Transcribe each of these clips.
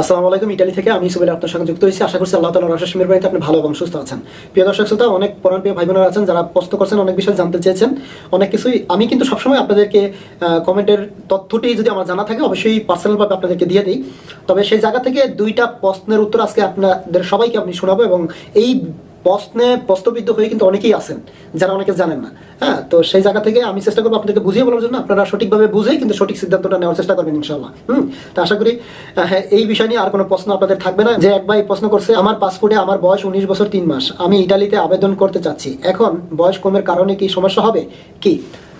আসসালামু আলাইকুম, ইটালি থেকে আমি সুবেল আপনার সঙ্গে যুক্ত হয়েছি। আশা করছি আল্লাহ তালা রসমের বাড়িতে আপনি ভালো এবং সুস্থ আছেন। প্রিয় দর্শক, শ্রোতা, অনেক পরাণ প্রিয় ভাই বোনেরা আছেন যারা প্রশ্ন করছেন, অনেক বিষয় জানতে চেয়েছেন। অনেক কিছুই আমি কিন্তু সবসময় আপনাদেরকে কমেন্টের তথ্যটি যদি আমার জানা থাকে, অবশ্যই পার্সোনালভাবে আপনাদেরকে দিয়ে দিই। তবে সেই জায়গা থেকে দুইটা প্রশ্নের উত্তর আজকে আপনাদের সবাইকে আমি শোনাবো এবং এই প্রশ্নে প্রশ্নবিদ্ধ হয়ে কিন্তু অনেকেই আছেন, যারা অনেকে জানেন না। হ্যাঁ তো সেই জায়গা থেকে আমি চেষ্টা করব আপনাদেরকে বুঝিয়ে বলার জন্য। আপনারা সঠিকভাবে বুঝেই কিন্তু সঠিক সিদ্ধান্তটা নেওয়ার চেষ্টা করবেন ইনশাল্লাহ হুম, তো আশা করি হ্যাঁ এই বিষয় নিয়ে আর কোনো প্রশ্ন আপনাদের থাকবে না। যে এক ভাই প্রশ্ন করছে, আমার পাসপোর্টে আমার বয়স উনিশ বছর তিন মাস। আমি ইটালিতে আবেদন করতে চাচ্ছি। এখন বয়স কমের কারণে কি সমস্যা হবে? কি?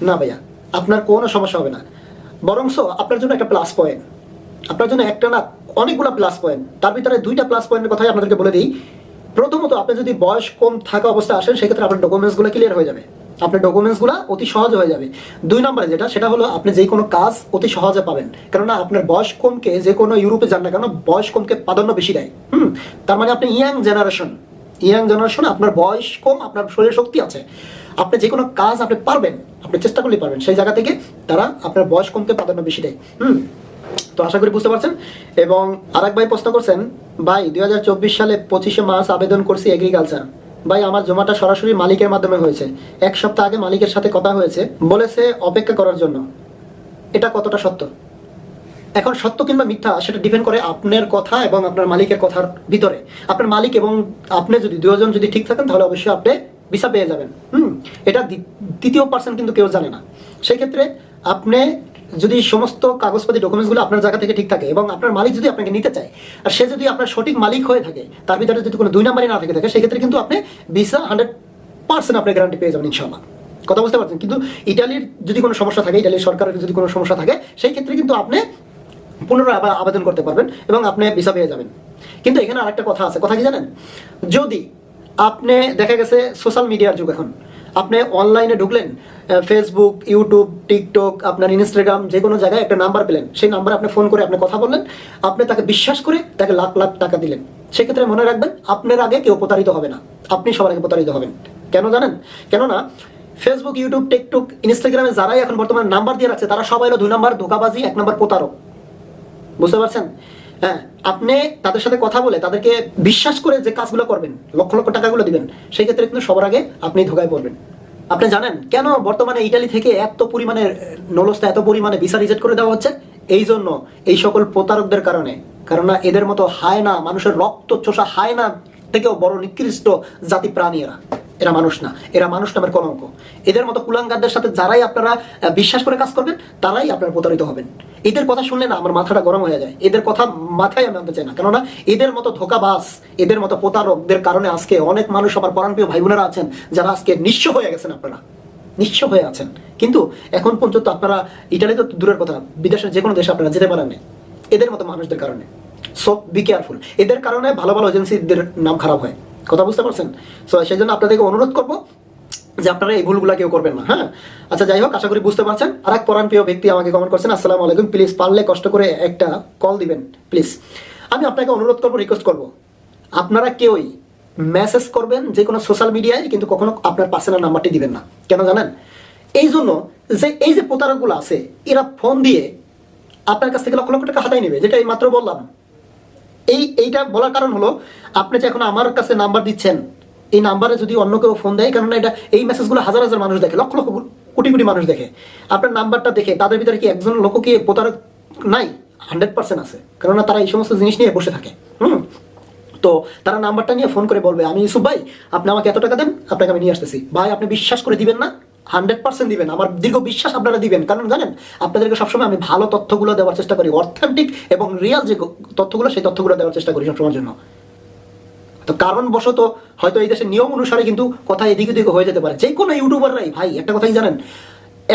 না ভাইয়া, আপনার কোনো সমস্যা হবে না। বরংস আপনার জন্য একটা প্লাস পয়েন্ট আপনার জন্য একটা না, অনেকগুলো প্লাস পয়েন্ট তার ভিতরে দুইটা প্লাস পয়েন্টের কথাই আপনাদেরকে বলে দিই। প্রথমত আপনি যদি বয়স কম থাকা অবস্থায় আসেন, সেক্ষেত্রে আপনার ডকুমেন্টসগুলো ক্লিয়ার হয়ে যাবে। আপনার ডকুমেন্টসগুলো অতি সহজ হয়ে যাবে। দুই নম্বরে যেটা, সেটা হলো আপনি যে কোনো কাজ অতি সহজে পাবেন। কেননা আপনার বয়স কমকে যে কোনো ইউরোপে যান না কেন, বয়স কমকে প্রাধান্য বেশি দেয়। হুম? তার মানে আপনি ইয়াং জেনারেশন। ইয়াং জেনারেশন, আপনার বয়স কম, আপনার শরীরে শক্তি আছে। আপনি যে কোনো কাজ আপনি পারবেন, আপনি চেষ্টা করলেই পারবেন। সেই জায়গা থেকে তারা আপনার বয়স কমকে প্রাধান্য বেশি দেয়। হুম? তো আশা করি বুঝতে পারছেন? এবং আরেক ভাই প্রশ্ন করছেন, ভাই, দুই সালে পঁচিশে মার্চ আবেদন করছি এগ্রিকালচার ভাই, আমার জমাটা সরাসরি মালিকের মাধ্যমে হয়েছে। এক সপ্তাহ আগে মালিকের সাথে কথা হয়েছে, বলেছে অপেক্ষা করার জন্য। এটা কতটা সত্য? এখন সত্য কিংবা মিথ্যা, সেটা ডিপেন্ড করে আপনার কথা এবং আপনার মালিকের কথার ভিতরে। আপনার মালিক এবং আপনি যদি দুজন যদি ঠিক থাকেন, তাহলে অবশ্যই আপনি ভিসা পেয়ে যাবেন। হুম, এটা দ্বি- তৃতীয় পার্সন কিন্তু কেউ জানে না। সেই ক্ষেত্রে আপনি যদি সমস্ত কাগজপাতি ডকুমেন্টসগুলো আপনার জায়গা থেকে ঠিক থাকে এবং আপনার মালিক যদি আপনাকে নিতে চায়, আর সে যদি আপনার সঠিক মালিক হয়ে থাকে, তার ভিতরে যদি কোনো দুই নাম্বারই না থেকে থাকে, সেক্ষেত্রে কিন্তু আপনি ভিসা হান্ড্রেড পার্সেন্ট আপনি গ্যারান্টি পেয়ে যাবেন ইনশাল্লাহ কথা বুঝতে পারছেন? কিন্তু ইটালির যদি কোনো সমস্যা থাকে, ইটালির সরকারের যদি কোনো সমস্যা থাকে, সেই ক্ষেত্রে কিন্তু আপনি পুনরায় আবার আবেদন করতে পারবেন এবং আপনি ভিসা পেয়ে যাবেন। কিন্তু এখানে আরেকটা কথা আছে। কথা কি জানেন? যদি আপনি, দেখা গেছে সোশ্যাল মিডিয়ার যুগ এখন। আপনি অনলাইনে ঢুকলেন ফেসবুক ইউটিউব টিকটক আপনার ইনস্টাগ্রাম যে কোনো জায়গায় একটা নাম্বার পেলেন। সেই নাম্বারে আপনি ফোন করে আপনি কথা বললেন, আপনি তাকে বিশ্বাস করে তাকে লাখ লাখ টাকা দিলেন। সেক্ষেত্রে মনে রাখবেন, আপনার আগে কেউ প্রতারিত হবে না। আপনি সবার আগে প্রতারিত হবেন। কেন জানেন? কেননা ফেসবুক ইউটিউব টিকটক ইনস্টাগ্রামে যারাই এখন বর্তমানে নাম্বার দিয়ে রাখছে, তারা সবাই হলো দুই নাম্বার ধোকাবাজি, এক নাম্বার প্রতারক। বুঝতে পারছেন? হ্যাঁ আপনি তাদের সাথে কথা বলে তাদেরকে বিশ্বাস করে যে কাজগুলো করবেন, লক্ষ লক্ষ টাকাগুলো দিবেন, সেই ক্ষেত্রে কিন্তু সবার আগে আপনি ধোকায় পড়বেন। আপনি জানেন কেন বর্তমানে ইটালি থেকে এত পরিমাণে নলস্তা এত পরিমাণে ভিসা রিজেক্ট করে দেওয়া হচ্ছে? এই জন্য এই সকল প্রতারকদের কারণে। কারণ এদের মতো হায় না, মানুষের রক্ত চোষা হায় না থেকেও বড় নিকৃষ্ট জাতি প্রাণী এরা এরা মানুষ না, এরা মানুষ নামের কলঙ্ক। এদের মতো কুলাঙ্গারদের সাথে যারাই আপনারা বিশ্বাস করে কাজ করবেন, তারাই আপনারা প্রতারিত হবেন। এদের কথা শুনলে না, আমার মাথাটা গরম হয়ে যায়। এদের কথা মাথায় আমি আনতে চাই না। কেননা এদের মতো ধোকাবাস এদের মতো প্রতারকদের কারণে আজকে অনেক মানুষ আমার পরাণপ্রিয় ভাই বোনেরা আছেন, যারা আজকে নিঃস্ব হয়ে গেছেন আপনারা। নিঃস্ব হয়ে আছেন। কিন্তু এখন পর্যন্ত আপনারা ইটালি তো দূরের কথা, বিদেশের যে কোনো দেশে আপনারা যেতে পারেন এদের মতো মানুষদের কারণে। সো বি কেয়ারফুল এদের কারণে ভালো ভালো এজেন্সিদের নাম খারাপ হয়। কথা বুঝতে পারছেন? সো সেই জন্য আপনাদেরকে অনুরোধ করব যে আপনারা এই ভুলগুলা কেউ করবেন না হ্যাঁ? আচ্ছা যাই হোক, আশা করি বুঝতে পারছেন। আর এক পরাণ প্রিয় ব্যক্তি আমাকে কমেন্ট করছেন, আসসালামু আলাইকুম প্লিজ পারলে কষ্ট করে একটা কল দিবেন প্লিজ আমি আপনাকে অনুরোধ করব রিকোয়েস্ট করব। আপনারা কেউই মেসেজ করবেন যে কোনো সোশ্যাল মিডিয়ায় কিন্তু কখনো আপনার পার্সোনাল নাম্বারটি দিবেন না। কেন জানেন? এই জন্য যে, এই যে প্রতারকগুলো আছে, এরা ফোন দিয়ে আপনার কাছ থেকে লক্ষ লক্ষ টাকা হাতাই নেবে, যেটা এই মাত্র বললাম। এই, এইটা বলার কারণ হলো, আপনি যে এখন আমার কাছে নাম্বার দিচ্ছেন, এই নাম্বারে যদি অন্য কেউ ফোন দেয় কারণ এটা, এই মেসেজগুলো হাজার হাজার মানুষ দেখে, লক্ষ লক্ষ কোটি কোটি মানুষ দেখে। আপনার নাম্বারটা দেখে, তাদের ভিতরে কি একজন লোক কি প্রতারক? নাই হান্ড্রেড পার্সেন্ট আছে, কেননা তারা এই সমস্ত জিনিস নিয়ে বসে থাকে, হুম? তো তারা নাম্বারটা নিয়ে ফোন করে বলবে, আমি ইউসুফ ভাই, আপনি আমাকে এত টাকা দেন, আপনাকে আমি নিয়ে আসতেছি। ভাই, আপনি বিশ্বাস করে দিবেন না? হান্ড্রেড পার্সেন্ট দিবেন। আমার দীর্ঘ বিশ্বাস আপনারা দিবেন। কারণ জানেন, আপনাদেরকে সবসময় আমি ভালো তথ্যগুলো দেওয়ার চেষ্টা করি অথেন্টিক এবং রিয়াল যে তথ্যগুলো, সেই তথ্যগুলো দেওয়ার চেষ্টা করি সবসময়ের জন্য। তো কারণবশত হয়তো এই দেশের নিয়ম অনুসারে কিন্তু কথা এদিকে ওদিকে হয়ে যেতে পারে। যে কোনো ইউটিউবাররাই, ভাই, একটা কথাই জানেন,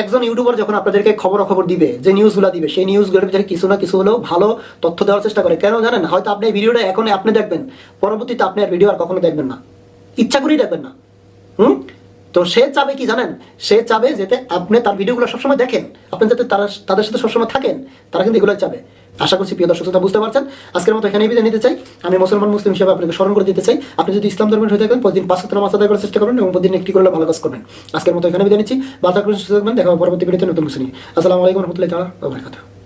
একজন ইউটিউবার যখন আপনাদেরকে খবর খবর দিবে, যে নিউজগুলো দিবে, সেই নিউজগুলোর ভিতরে কিছু না কিছু হলেও ভালো তথ্য দেওয়ার চেষ্টা করে। কেন জানেন, হয়তো আপনি এই ভিডিওটা এখন আপনি দেখবেন, পরবর্তীতে আপনি আর ভিডিও আর কখনো দেখবেন না। ইচ্ছা করেই দেখবেন না। হুম? তো সে চাবে কি জানেন? সে চাবে যাতে আপনি তার ভিডিওগুলো সবসময় দেখেন। আপনি যাতে তারা, তাদের সাথে সবসময় থাকেন, তারা কিন্তু এগুলোই চাবে। আশা করছি প্রিয় দর্শক শ্রোতা বুঝতে পারছেন। আজকের মতো এখানেই বিদায় নিতে চাই। আমি মুসলমান, মুসলিম হিসেবে আপনাকে স্মরণ করে দিতে চাই। আপনি যদি ইসলাম ধর্মের হয়ে থাকেন, প্রতিদিন পাঁচ নামাজ আদায় করার চেষ্টা করবেন এবং প্রতিদিন একটি করলে ভালো কাজ করবেন। আজকের মতো এখানে বিদায় নিচ্ছি। বার্তা করে সুস্থ থাকবেন। দেখা পরবর্তী ভিডিওতে নতুন কিছু আসসালামু আলাইকুম রহমতুল্লাহ তালা